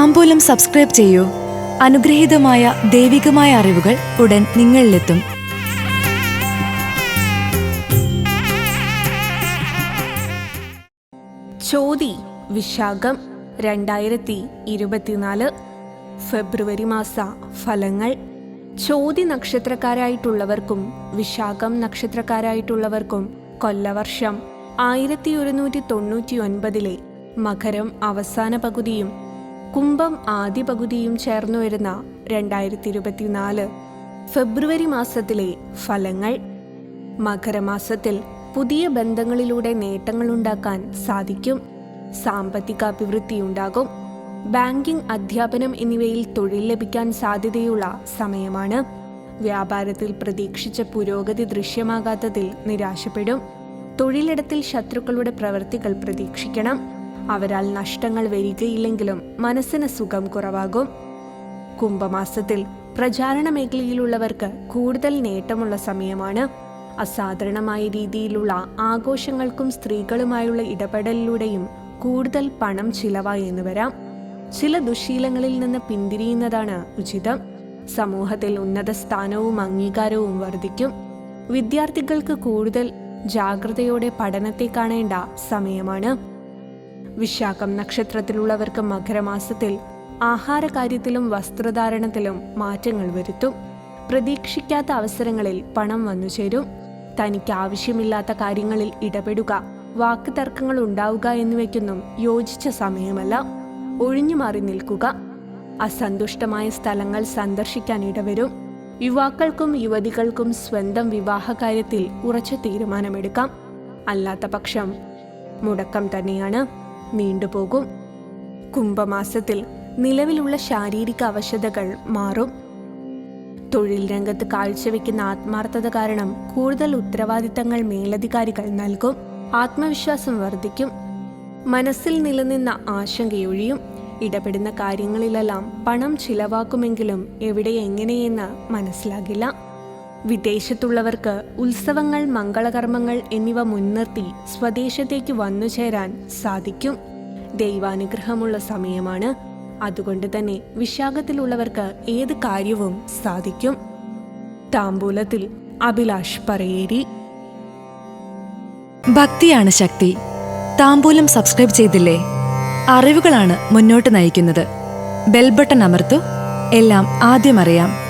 താമ്പൂലം subscribe ചെയ്യൂ. അനുഗ്രഹീതമായ ദൈവികമായ അറിവുകൾ ഉടൻ നിങ്ങളിലെത്തും. ചോതി വിശാഖം രണ്ടായിരത്തി ഇരുപത്തിനാല് ഫെബ്രുവരി മാസ ഫലങ്ങൾ. ചോതി നക്ഷത്രക്കാരായിട്ടുള്ളവർക്കും വിശാഖം നക്ഷത്രക്കാരായിട്ടുള്ളവർക്കും കൊല്ലവർഷം ആയിരത്തി ഒരുന്നൂറ്റി തൊണ്ണൂറ്റി ഒൻപതിലെ മകരം അവസാന പകുതിയും കുംഭം ആദ്യ പകുതിയും ചേർന്നു വരുന്ന രണ്ടായിരത്തി ഇരുപത്തിനാല് ഫെബ്രുവരി മാസത്തിലെ ഫലങ്ങൾ മകരമാസത്തിൽ പുതിയ ബന്ധങ്ങളിലൂടെ നേട്ടങ്ങൾ ഉണ്ടാക്കാൻ സാധിക്കും സാമ്പത്തിക അഭിവൃദ്ധി ഉണ്ടാകും ബാങ്കിംഗ് അധ്യാപനം എന്നിവയിൽ തൊഴിൽ ലഭിക്കാൻ സാധ്യതയുള്ള സമയമാണ്. വ്യാപാരത്തിൽ പ്രതീക്ഷിച്ച പുരോഗതി ദൃശ്യമാകാത്തതിൽ നിരാശപ്പെടും. തൊഴിലിടത്തിൽ ശത്രുക്കളുടെ പ്രവൃത്തികൾ പ്രതീക്ഷിക്കണം. അവരാൽ നഷ്ടങ്ങൾ വരികയില്ലെങ്കിലും മനസ്സിന് സുഖം കുറവാകും. കുംഭമാസത്തിൽ പ്രചാരണ മേഖലയിലുള്ളവർക്ക് കൂടുതൽ നേട്ടമുള്ള സമയമാണ്. അസാധാരണമായ രീതിയിലുള്ള ആഘോഷങ്ങൾക്കും സ്ത്രീകളുമായുള്ള ഇടപെടലിലൂടെയും കൂടുതൽ പണം ചിലവായി എന്ന് വരാം. ചില ദുശീലങ്ങളിൽ നിന്ന് പിന്തിരിയുന്നതാണ് ഉചിതം. സമൂഹത്തിൽ ഉന്നത സ്ഥാനവും അംഗീകാരവും വർദ്ധിക്കും. വിദ്യാർത്ഥികൾക്ക് കൂടുതൽ ജാഗ്രതയോടെ പഠനത്തെ കാണേണ്ട സമയമാണ്. വിശാഖം നക്ഷത്രത്തിലുള്ളവർക്ക് മകരമാസത്തിൽ ആഹാരകാര്യത്തിലും വസ്ത്രധാരണത്തിലും മാറ്റങ്ങൾ വരുത്തും. പ്രതീക്ഷിക്കാത്ത അവസരങ്ങളിൽ പണം വന്നു ചേരും. തനിക്ക് ആവശ്യമില്ലാത്ത കാര്യങ്ങളിൽ ഇടപെടുക വാക്ക് തർക്കങ്ങൾ ഉണ്ടാവുക എന്നിവയ്ക്കൊന്നും യോജിച്ച സമയമല്ല. ഒഴിഞ്ഞു മാറി നിൽക്കുക. അസന്തുഷ്ടമായ സ്ഥലങ്ങൾ സന്ദർശിക്കാൻ ഇടവരും. യുവാക്കൾക്കും യുവതികൾക്കും സ്വന്തം വിവാഹകാര്യത്തിൽ ഉറച്ച തീരുമാനമെടുക്കാം. അല്ലാത്ത പക്ഷം മുടക്കം തന്നെയാണ്. നീണ്ടുപോകും. കുംഭമാസത്തിൽ നിലവിലുള്ള ശാരീരിക അവശതകൾ മാറും. തൊഴിൽ രംഗത്ത് കാഴ്ചവെക്കുന്ന ആത്മാർത്ഥത കാരണം കൂടുതൽ ഉത്തരവാദിത്തങ്ങൾ മേലധികാരികൾ നൽകും. ആത്മവിശ്വാസം വർദ്ധിക്കും. മനസ്സിൽ നിലനിന്ന ആശങ്കയൊഴിയും. ഇടപെടുന്ന കാര്യങ്ങളിലെല്ലാം പണം ചിലവാക്കുമെങ്കിലും എവിടെ എങ്ങനെയെന്ന് മനസ്സിലാകില്ല. വിദേശത്തുള്ളവർക്ക് ഉത്സവങ്ങൾ മംഗളകർമ്മങ്ങൾ എന്നിവ മുൻനിർത്തി സ്വദേശത്തേക്ക് വന്നു ചേരാൻ സാധിക്കും. ദൈവാനുഗ്രഹമുള്ള സമയമാണ്. അതുകൊണ്ട് തന്നെ വിശാഖത്തിലുള്ളവർക്ക് ഏത് കാര്യവും സാധിക്കും. താമ്പൂലത്തിൽ അഭിലാഷ് പറയേരി. ഭക്തിയാണ് ശക്തി. താമ്പൂലം സബ്സ്ക്രൈബ് ചെയ്തില്ലേ? അറിവുകളാണ് മുന്നോട്ട് നയിക്കുന്നത്. ബെൽബട്ടൺ അമർത്തു. എല്ലാം ആദ്യം അറിയാം.